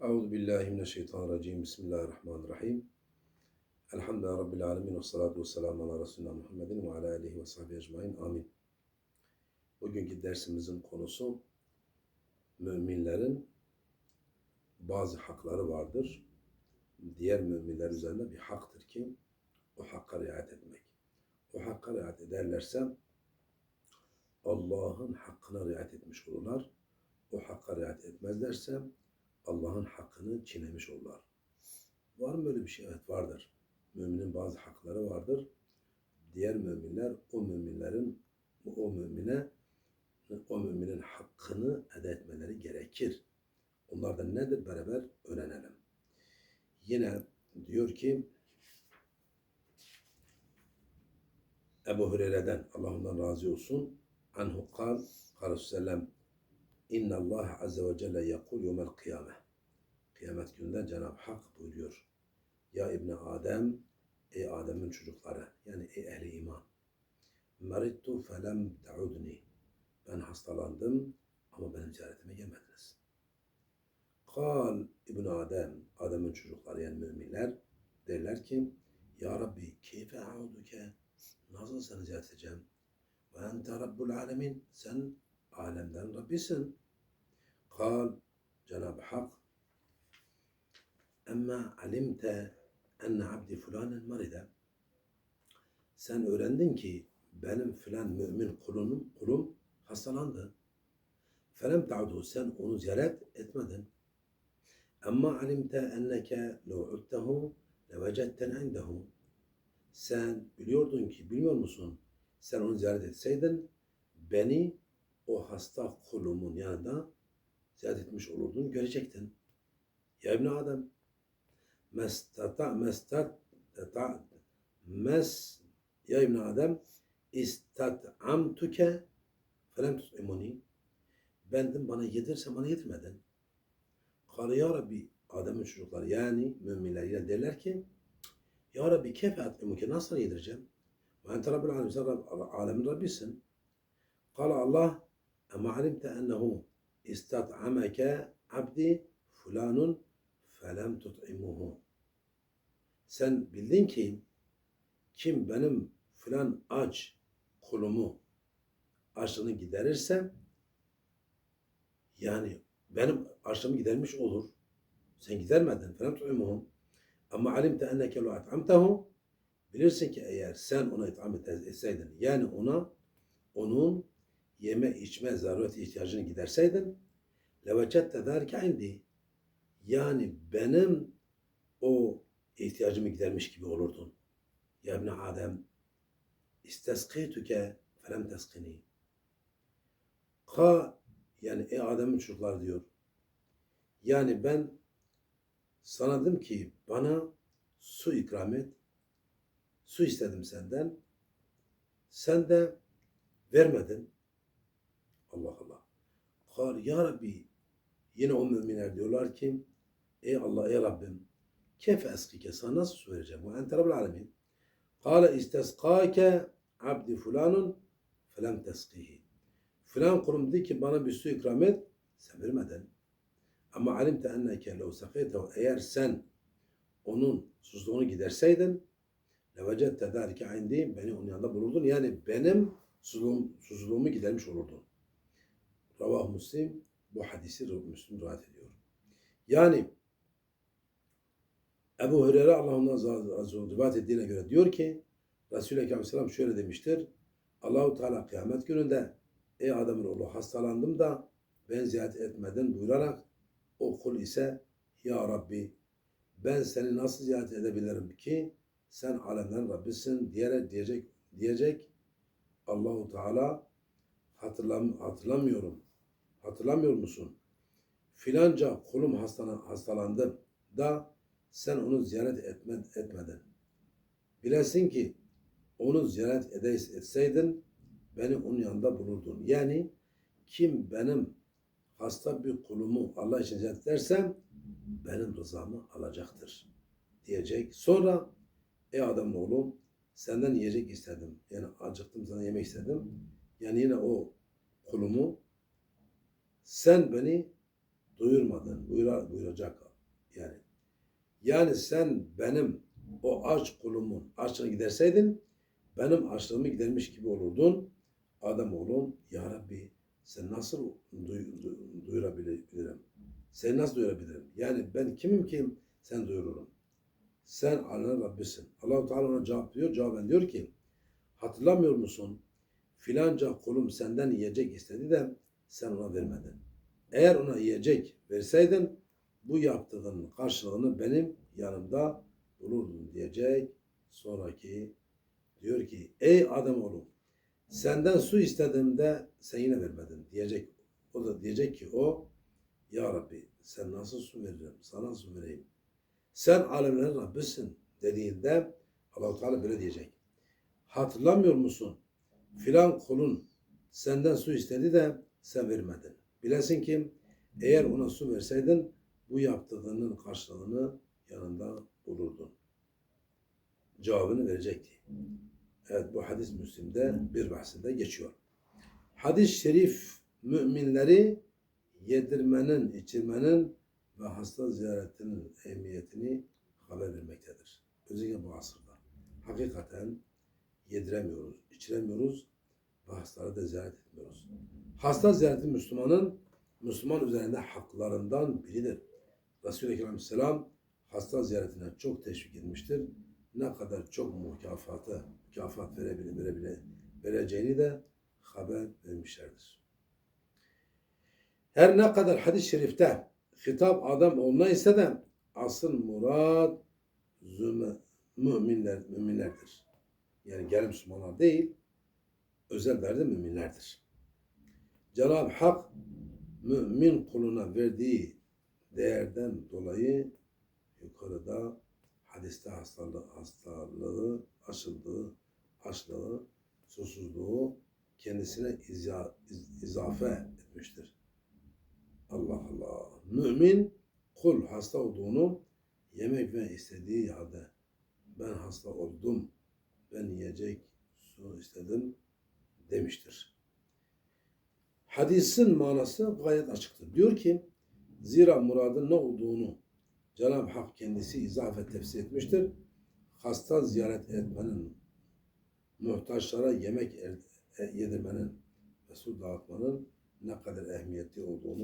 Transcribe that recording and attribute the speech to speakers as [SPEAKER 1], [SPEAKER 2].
[SPEAKER 1] Euzu billahi mineşşeytanirracim. Bismillahirrahmanirrahim. Elhamdülillahi rabbil alamin ve salatu vesselamu ala resulina Muhammedin ve ala alihi ve sahbihi ecmaîn. Amin. Bugünkü dersimizin konusu müminlerin bazı hakları vardır. Diğer müminler üzerinde bir haktır ki o hakka riayet etmek. O hakka riayet ederlerse Allah'ın hakkına riayet etmiş olurlar. O hakka riayet etmezlerse Allah'ın hakkını çiğnemiş olurlar. Var mı böyle bir şey? Evet vardır. Müminin bazı hakları vardır. Diğer müminler o müminlerin o mümine o müminin hakkını eda etmeleri gerekir. Onlar da nedir beraber öğrenelim. Yine diyor ki Ebu Hureyre'den Allah ondan razı olsun. Anhu kal, kal sellem İnna Allah azze ve celle yekul yevmel kıyame. Kıyamet gününde Cenab-ı Hak buyuruyor. Ya İbni Adem, ey Adem'in çocukları, yani ey ehli iman. Merittu felem te'udni. Ben hastalandım ama benim ziyaretime gelmediniz. Kal İbn Adem, Adem'in çocukları yani müminler derler ki Ya Rabbi keyfe a'uduke nasıl seni ziyaret edeceğim? Ve ente Rabbul alemin sen alemden Rabbisin. Kal Cenab-ı Hak Emma alimte enne abdi fulanen maride sen öğrendin ki benim filan mümin kulunum, kulum hastalandı. Felem ta'udu sen onu ziyaret etmedin. Ama alimte enneke le'udtehu levecetten indehu sen biliyordun ki bilmiyor musun sen onu ziyaret etseydin beni o hasta kulumun yanında ziyaret etmiş olurdun görecektin. Ya İbni Adem mestata mestat mes ya İbni Adem istat'amtuke felem tut'imuni bendim bana yedirse bana yedirmedin. Kale ya Rabbi Adem'in çocukları yani müminler derler ki Ya Rabbi kefe at'imuke nasıl yedireceğim? Ve ente Rabbil alemin sen alemin Rabbisin. Kale Allah ama alimte ennehu istat'ameke abdi fulanun felem tut'imuhu. Sen bildin ki kim benim filan aç kulumu açlığını giderirse yani benim açlığımı gidermiş olur. Sen gidermedin. Felem tut'imuhu. Ama alimte enneke lo at'amtehu bilirsin ki eğer sen ona itham etseydin yani ona onun yeme içme zaruret ihtiyacını giderseydin levecette derke indi yani benim o ihtiyacımı gidermiş gibi olurdun. Ya İbni Adem isteskituke felem teskini. Ka yani ey Adem'in çocuklar diyor. Yani ben sana dedim ki bana su ikram et. Su istedim senden. Sen de vermedin. Allah Allah. Kal ya Rabbi yine o müminler diyorlar ki ey Allah ey Rabbim kefe eskike sana nasıl su vereceğim? Ve ente Rabbul alemin. Kale isteskake abdi fulanun felem teskihi. Filan kulum dedi ki bana bir su ikram et. Sen vermedin. Ama alimte enneke lev sakitehu eğer sen onun susuzluğunu giderseydin levecette derke indi beni onun yanında bulurdun. Yani benim susuzluğum, susuzluğumu gidermiş olurdun. Ravah Müslim bu hadisi Müslim rivayet ediyor. Yani Ebu Hureyre Allah ondan razı olsun rivayet ettiğine göre diyor ki Resulü Ekrem Aleyhisselam şöyle demiştir. Allahu Teala kıyamet gününde ey adamın oğlu hastalandım da ben ziyaret etmeden buyurarak o kul ise ya Rabbi ben seni nasıl ziyaret edebilirim ki sen alemden Rabbisin diyerek diyecek diyecek Allahu Teala hatırlam hatırlamıyorum. Hatırlamıyor musun? Filanca kulum hastana, hastalandı da sen onu ziyaret etme, etmedin. Bilesin ki onu ziyaret etseydin beni onun yanında bulurdun. Yani kim benim hasta bir kulumu Allah için ziyaret edersem benim rızamı alacaktır diyecek. Sonra ey adamın oğlu senden yiyecek istedim. Yani acıktım sana yemek istedim. Yani yine o kulumu sen beni doyurmadın. Buyura, buyuracak yani. Yani sen benim o aç kulumun açlığını giderseydin benim açlığımı gidermiş gibi olurdun. Adam oğlum ya Rabbi sen nasıl duy, du- duyurabilirim? Seni nasıl duyurabilirim? Yani ben kimim ki sen duyururum. Sen Allah'ın Rabbisin. Allahu Teala ona cevap diyor. Cevaben diyor ki hatırlamıyor musun? Filanca kulum senden yiyecek istedi de sen ona vermedin. Eğer ona yiyecek verseydin bu yaptığın karşılığını benim yanımda bulurdun diyecek. Sonraki diyor ki ey adam oğlum senden su istediğimde sen yine vermedin diyecek. O da diyecek ki o ya Rabbi sen nasıl su veririm? Sana su vereyim. Sen alemlerin Rabbisin dediğinde Allah-u Teala böyle diyecek. Hatırlamıyor musun? Filan kulun senden su istedi de sen vermedin. Bilesin ki eğer ona su verseydin bu yaptığının karşılığını yanında bulurdun. Cevabını verecekti. Evet bu hadis Müslim'de bir bahsinde geçiyor. Hadis-i şerif müminleri yedirmenin, içirmenin ve hasta ziyaretinin ehemmiyetini haber vermektedir. Özellikle bu asırda. Hakikaten yediremiyoruz, içiremiyoruz hastaları da ziyaret etmiyoruz. Hasta ziyareti Müslümanın Müslüman üzerinde haklarından biridir. Resul-i Ekrem hasta ziyaretine çok teşvik etmiştir. Ne kadar çok mükafatı, mükafat verebilir, verebilir, vereceğini de haber vermişlerdir. Her ne kadar hadis-i şerifte hitap adam olma ise de asıl murad müminler, müminlerdir. Yani gel Müslümanlar değil, özel derdi müminlerdir. Cenab-ı Hak mümin kuluna verdiği değerden dolayı yukarıda hadiste hastalığı, hastalığı, aşıldığı, açlığı, susuzluğu kendisine iza, iz- izafe etmiştir. Allah Allah. Mümin kul hasta olduğunu yemek ve istediği halde ben hasta oldum, ben yiyecek su istedim demiştir. Hadisin manası gayet açıktır. Diyor ki zira muradın ne olduğunu Cenab-ı Hak kendisi izafe tefsir etmiştir. Hasta ziyaret etmenin, muhtaçlara yemek er- yedirmenin ve su dağıtmanın ne kadar ehemmiyetli olduğunu